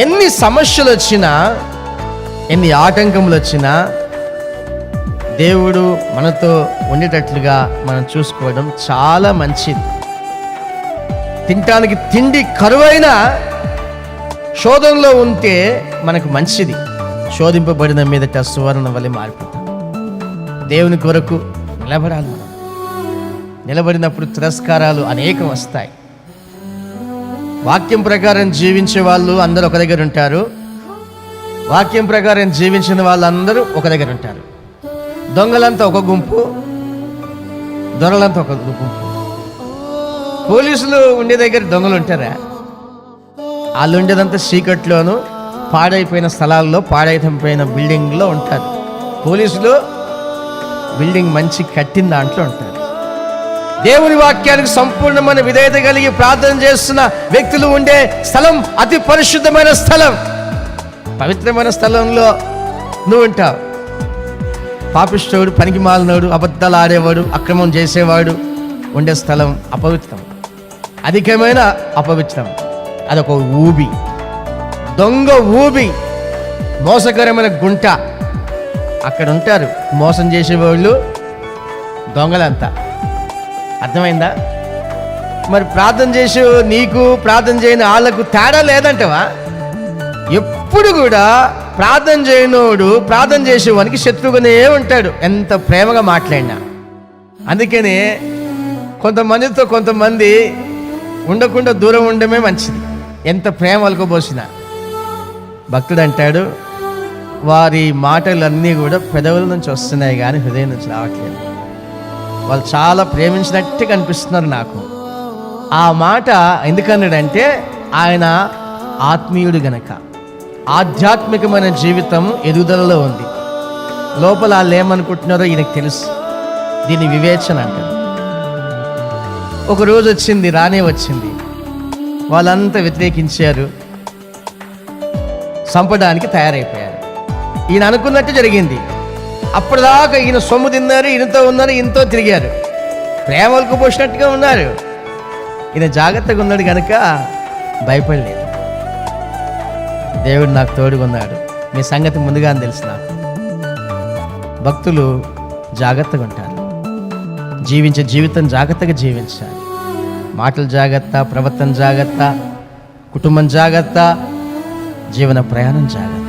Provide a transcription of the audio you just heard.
ఎన్ని సమస్యలు వచ్చినా ఎన్ని ఆటంకములు వచ్చినా దేవుడు మనతో ఉండేటట్లుగా మనం చూసుకోవడం చాలా మంచిది. తినటానికి తిండి కరువైన శోధనలో ఉంటే మనకు మంచిది. శోధింపబడిన మీదట సువర్ణ వలె మారిపోతాం దేవుని కొరకు నిలబడాలి మనం. నిలబడినప్పుడు తిరస్కారాలు అనేకం వస్తాయి. వాక్యం ప్రకారం జీవించే వాళ్ళు అందరూ ఒక దగ్గర ఉంటారు. వాక్యం ప్రకారం జీవించిన వాళ్ళందరూ ఒక దగ్గర ఉంటారు. దొంగలంతా ఒక గుంపు దొరలంతా ఒక గుంపు. పోలీసులు ఉండే దగ్గర దొంగలు ఉంటారా? వాళ్ళు ఉండేదంతా చీకట్లోను పాడైపోయిన స్థలాల్లో పాడైపోయిన బిల్డింగ్లో ఉంటారు. పోలీసులు బిల్డింగ్ మంచి కట్టిన దాంట్లో ఉంటారు. దేవుని వాక్యానికి సంపూర్ణమైన విధేయత కలిగి ప్రార్థన చేస్తున్న వ్యక్తులు ఉండే స్థలం అతి పరిశుద్ధమైన స్థలం. పవిత్రమైన స్థలంలో నువ్వు ఉంటావు. పాపిష్టోడు పనికి మాలినోడు అబద్ధాలు ఆడేవాడు అక్రమం చేసేవాడు ఉండే స్థలం అపవిత్రం. అధికమైన అపవిత్రం. అదొక ఊబి. దొంగ ఊబి. మోసకరమైన గుంట. అక్కడ ఉంటారు. మోసం చేసేవాళ్ళు దొంగలంతా. అర్థమైందా? మరి ప్రార్థన చేసి నీకు ప్రార్థన చేయని వాళ్ళకు తేడా లేదంటవా? ఎప్పుడు కూడా ప్రార్థన చేయనోడు ప్రార్థన చేసేవానికి శత్రువుగానే ఉంటాడు. ఎంత ప్రేమగా మాట్లాడినా. అందుకనే కొంతమందితో కొంతమంది ఉండకుండా దూరం ఉండడమే మంచిది. ఎంత ప్రేమ వలకపోసినా భక్తుడు అంటాడు వారి మాటలన్నీ కూడా పెదవుల నుంచి వస్తున్నాయి కానీ హృదయం నుంచి రావట్లేదు. వాళ్ళు చాలా ప్రేమించినట్టు కనిపిస్తున్నారు నాకు. ఆ మాట ఎందుకన్నాడంటే ఆయన ఆత్మీయుడు గనక. ఆధ్యాత్మికమైన జీవితం ఎదుగుదలలో ఉంది. లోపల వాళ్ళు ఏమనుకుంటున్నారో ఈయనకు తెలుసు. దీని వివేచన అంటారు. ఒకరోజు వచ్చింది రానే వచ్చింది. వాళ్ళంతా వ్యతిరేకించారు. చంపడానికి తయారైపోయారు. ఈయన అనుకున్నట్టు జరిగింది. అప్పటిదాకా ఈయన సొమ్ము తిన్నారు ఈయనతో ఉన్నారు ఈయనతో తిరిగారు. ప్రేమలకు పోసినట్టుగా ఉన్నారు. ఈయన జాగ్రత్తగా ఉన్నాడు కనుక భయపడలేదు. దేవుడు నాకు తోడుగా ఉన్నాడు. మీ సంగతి ముందుగా తెలుసు నాకు. భక్తులు జాగ్రత్తగా ఉంటారు. జీవించే జీవితం జాగ్రత్తగా జీవించాలి. మాటలు జాగ్రత్త ప్రవర్తన జాగ్రత్త కుటుంబం జాగ్రత్త జీవన ప్రయాణం జాగ్రత్త.